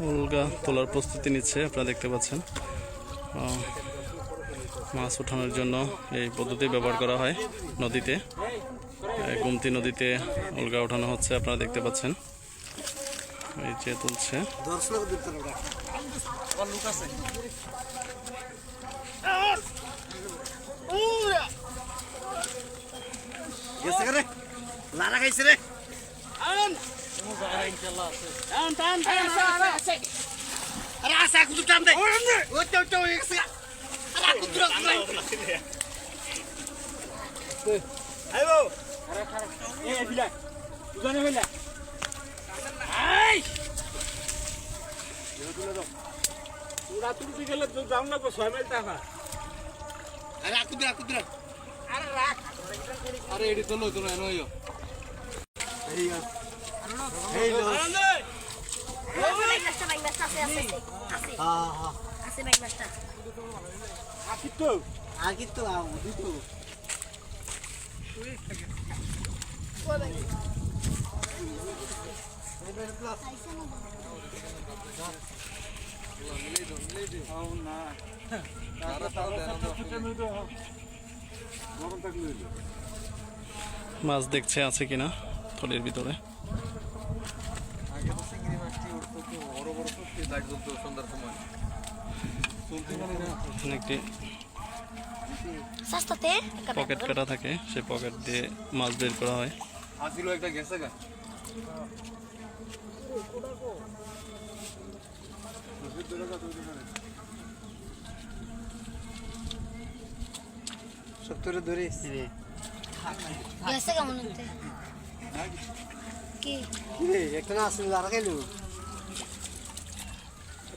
উলগা তোলার প্রস্তুতি নিচ্ছে আপনারা দেখতে পাচ্ছেন। মাছ ওঠানোর জন্য এই পদ্ধতি ব্যবহার করা হয় নদীতে। এই গুমতি নদীতে উলগা ওঠানো হচ্ছে আপনারা দেখতে পাচ্ছেন। এই যে তুলছে। গেছে রে লারা খাইছে রে। আরে আসা কুতু টান দে ও তো তো গেছে আরে কুতু আইবো এ বিলা দুজনে হইলা আই তোরা তুলতে গেলে তো দাম লাগবে ছয় মাইল টাকা আরে কুতু কুতু আরে এটি তো লইতো না নয় এই থাকলে মাছ দেখছে আছে কিনা? থলির ভিতরে। লাইট জ্বলতো সন্ধ্যার সময়। এখানে একটি পকেট কাটা থাকে সেই পকেট দিয়ে মাছ বের করা হয়। একটা গেছে গা। সত্তরে ধরিস। রে গেছে কেমন কি? কি একটা না আসলে লারা খাইলো?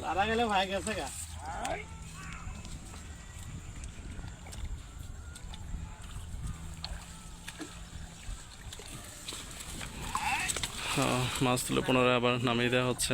লারা গেলে ভাই গেছে গা মাছ তুলে পুনরায় আবার নামিয়ে দেওয়া হচ্ছে